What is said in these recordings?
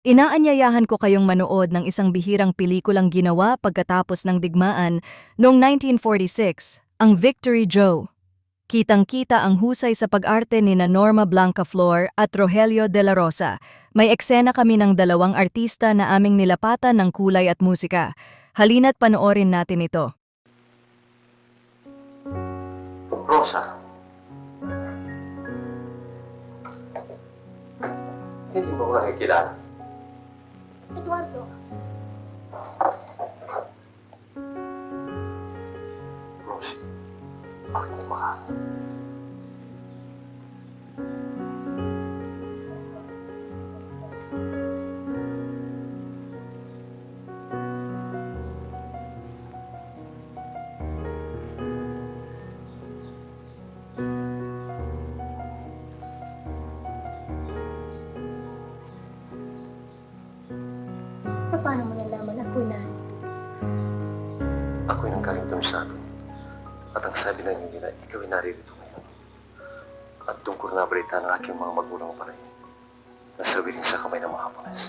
Inaanyayahan ko kayong manood ng isang bihirang pelikulang ginawa pagkatapos ng digmaan noong 1946, ang Victory Joe. Kitang-kita ang husay sa pag-arte ni na Norma Blancaflor at Rogelio de la Rosa. May eksena kami ng dalawang artista na aming nilapatan ng kulay at musika. Halina't panoorin natin ito. Rosa. Hindi mo nakikilala. Eduardo. Rosie, aku marah. Ako'y nanggaling doon sa amin. At ang sabi ng hindi na ikaw ay naririto ngayon. At doon ko nabalita ng aking mga magulang pa rin. Nasawiling sa kamay ng mga Hapones.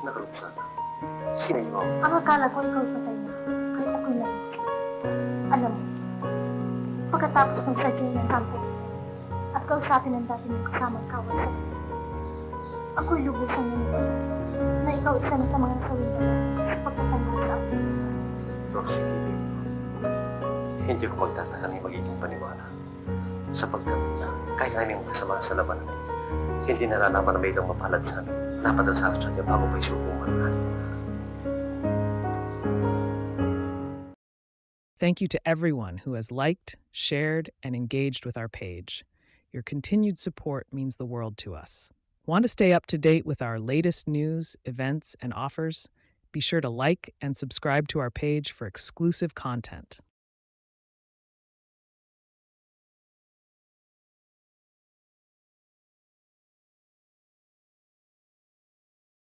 Nakalupsana. Sino yun? Ang akala ko ikaw patay na, kaya ako'y nalik. Alam mo, pagkatapos ng sadya ng kampo, at kausapin ng dati mong kasamang kawal sa ako'y lubos ang nangyay Ah, na sa mga nasawin sa. Rosie. Hindi ko magiging paniwala. Sapagkat kahit kasama sa labanan, hindi nalalaman na may mapalad sa amin. Napadal sa niya bago pa. Thank you to everyone who has liked, shared, and engaged with our page. Your continued support means the world to us. Want to stay up to date with our latest news, events, and offers? Be sure to like and subscribe to our page for exclusive content.